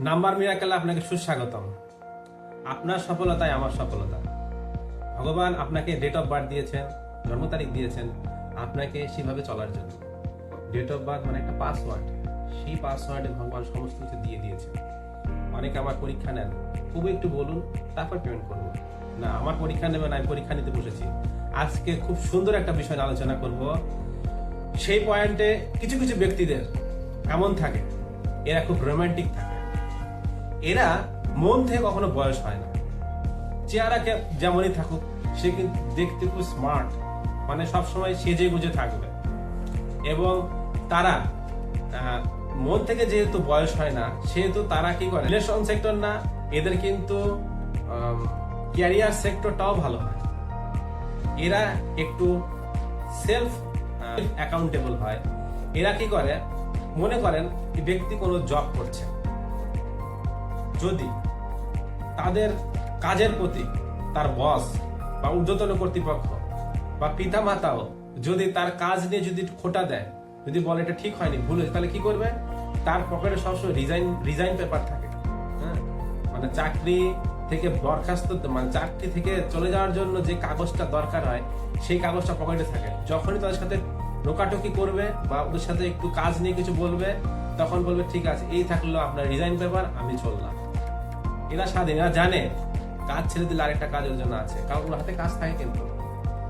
Number মিরাকেলে, আপনাকে সুস্বাগতম। আপনার সফলতাই আমার সফলতা। ভগবান আপনাকে ডেট অফ বার্থ দিয়েছেন, জন্ম তারিখ দিয়েছেন, আপনাকে সেভাবে চলার জন্য। ডেট অফ বার্থ মানে একটা পাসওয়ার্ড সেই পাসওয়ার্ডে ভগবান সমস্ত কিছু দিয়ে দিয়েছেন। অনেকে আমার পরীক্ষা নেন, খুব একটু বলুন, তারপর পেমেন্ট করব। না, আমার পরীক্ষা নেবেন আমি পরীক্ষা নিতে বসেছি। আজকে খুব সুন্দর একটা বিষয় আলোচনা করব। সেই পয়েন্টে কিছু কিছু ব্যক্তিদের এমন থাকে, এরা খুব রোম্যান্টিক থাকে। এরা মন থেকে কখনো বয়স হয় না। চেহারাকে যেমনই থাকুক, সে কিন্তু দেখতে খুব স্মার্ট মানে সবসময় সেজে গুজে থাকবে। এবং তারা মন থেকে যেহেতু বয়স হয় না, সেহেতু তারা কি করে? রিলেশন সেক্টর না, এদের কিন্তু ক্যারিয়ার সেক্টরটাও ভালো হয়। এরা একটু সেলফ অ্যাকাউন্টেবল হয়। এরা কি করে? মনে করেন ব্যক্তি কোনো জব করছে। যদি তাদের কাজের প্রতি তার বস বা ঊর্ধ্বতন কর্তৃপক্ষ বা পিতা মাতাও যদি তার কাজ নিয়ে যদি খোটা দেয়, যদি বলে এটা ঠিক হয়নি, ভুল হয়েছে, তাহলে কি করবে? তার পকেটে সবসময় রিজাইন রিজাইন পেপার থাকে। হ্যাঁ? মানে চাকরি থেকে বরখাস্ত মানে চাকরি থেকে চলে যাওয়ার জন্য যে কাগজটা দরকার হয়, সেই কাগজটা পকেটে থাকে। যখনই তাদের সাথে নোকাটকি করবে বা ওদের সাথে একটু কাজ নিয়ে কিছু বলবে, তখন বলবে, ঠিক আছে, এই থাকল আপনার রিজাইন পেপার আমি চললাম। এরা স্বাধীন, এরা জানে কাজ ছেড়ে দিলে আরেকটা কাজ ওর জন্য আছে। কারণ ওর হাতে কাজ থাকে কিন্তু।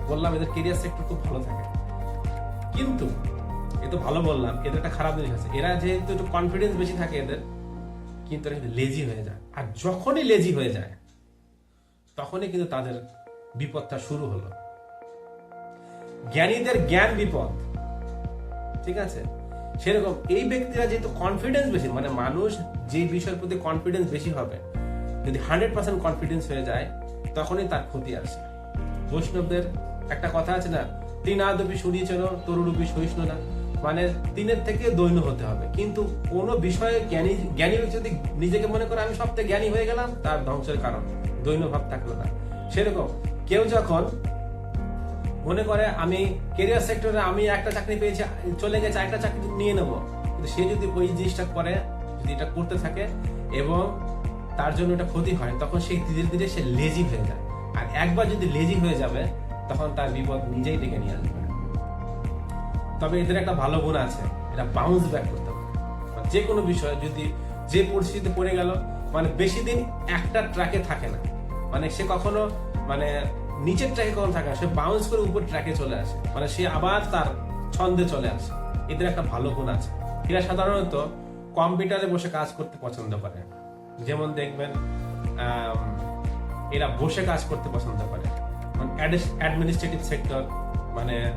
বললাম, এদের কেরিয়ার সেক্টর খুব ভালো থাকে। কিন্তু, এ তো ভালো বললাম, এদের একটা খারাপ জিনিস আছে। এরা যেহেতু একটু কনফিডেন্স বেশি থাকে এদের, কিন্তু এরা লেজি হয়ে যায়। আর যখনই লেজি হয়ে যায়, তখনই কিন্তু তাদের বিপদটা শুরু হলো। জ্ঞানীদের জ্ঞান বিপদ। ঠিক আছে? সেরকম এই ব্যক্তিরা যেহেতু কনফিডেন্স বেশি মানে মানুষ যে বিষয়ের প্রতি কনফিডেন্স বেশি হবে যদি হান্ড্রেড পার্সেন্ট কনফিডেন্স হয়ে যায়, তখনই তার ক্ষতি আসে। বৈষ্ণবদের একটা কথা আছে না, তিন আদপি চলো তরুরূপী সহিষ্ণু না মানে তিনের থেকে দৈন্য হতে হবে। কিন্তু কোন বিষয়ে জ্ঞানী জ্ঞানী ব্যক্তি যদি নিজেকে মনে করে, আমি সব থেকে জ্ঞানী হয়ে গেলাম, তার ধ্বংসের কারণ, দৈন্য ভাব থাকল না সেরকম কেউ যখন মনে করে, আমি কেরিয়ার সেক্টরে আমি একটা চাকরি পেয়েছি, চলে গেছে একটা চাকরি নিয়ে নেব। কিন্তু সে যদি ওই জিনিসটা করে, যদি এটা করতে থাকে এবং তার জন্য এটা ক্ষতি হয়, তখন সে ধীরে ধীরে সে লেজি হয়ে যায়। আর একবার যদি লেজি হয়ে যাবে, তখন তার বিপদ নিজেই ডেকে নিয়ে আসবে। তবে এদের একটা ভালো গুণ আছে এটা বাউন্স ব্যাক করতে পারে। যে কোনো বিষয় যদি যে পরিস্থিতিতে পড়ে গেল মানে বেশি দিন একটা ট্র্যাকে থাকে না। মানে সে কখনো মানে নিচের ট্র্যাকে কখনো থাকে না, সে বাউন্স করে উপর ট্র্যাকে চলে আসে। মানে সে আবার তার ছন্দে চলে আসে। এদের একটা ভালো গুণ আছে। এরা সাধারণত কম্পিউটারে বসে কাজ করতে পছন্দ করে যেমন দেখবেন এরা বসে কাজ করতে পছন্দ করে। অ্যাডমিনিস্ট্রেটিভ সেক্টর মানে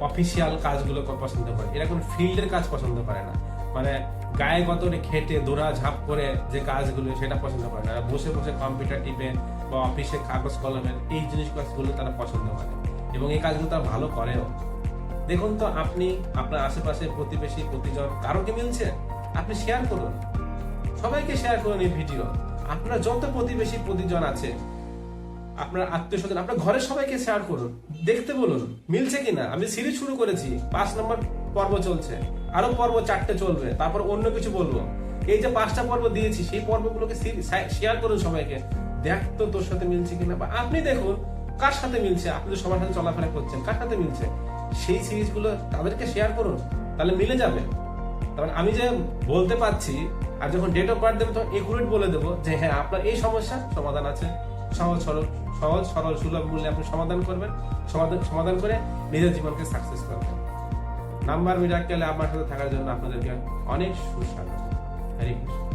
অফিসিয়াল কাজগুলো পছন্দ করে। এরা কোনো ফিল্ডের কাজ পছন্দ করে না। মানে গায়ে গতরে খেটে, দৌড়া, ঝাঁপ করে যে কাজগুলো, সেটা পছন্দ করে না। বসে বসে কম্পিউটার টিপে বা অফিসে কাগজ কলমের এই জিনিস কাজগুলো তারা পছন্দ করে। এবং এই কাজগুলো তারা ভালো করেও। দেখুন তো, আপনি, আপনার আশেপাশে প্রতিবেশী, প্রতিজন, কারও কি মিলছে? আপনি শেয়ার করুন। সবাইকে শেয়ার করুন এই ভিডিও আপনার যত প্রতিবেশী প্রতিজন আছে, আপনার আত্মীয় স্বজন আপনার ঘরের সবাইকে শেয়ার করুন। দেখতে বলুন, মিলছে কিনা? আমি সিরিজ শুরু করেছি, পাঁচ নম্বর পর্ব চলছে, আরও পর্ব চারটে চলবে, তারপর অন্য কিছু বলব। এই যে পাঁচটা পর্ব দিয়েছি, সেই পর্বগুলোকে শেয়ার করুন সবাইকে। দেখ তো তোর সাথে মিলছে কিনা, বা আপনি দেখুন কার সাথে মিলছে, আপনি তো সবার সাথে চলাফেরা করছেন, কার সাথে মিলছে? সেই সিরিজগুলো তাদেরকে শেয়ার করুন, তাহলে মিলে যাবে। তখন আমি যে বলতে পারছি, আর যখন ডেট অফ বার্থ দেবো, তখন একুরেট বলে দেবো যে হ্যাঁ আপনার এই সমস্যার সমাধান আছে। সহজ, সরল সহজ, সরল, সুলভ মূল্যে আপনি সমাধান করবেন। সমাধান সমাধান করে নিজের জীবনকে সাকসেস করবেন। নাম্বার মিরাক্কেলে আমার সাথে থাকার জন্য আপনাদেরকে অনেক সুস্বাগত। হরে কৃষ্ণ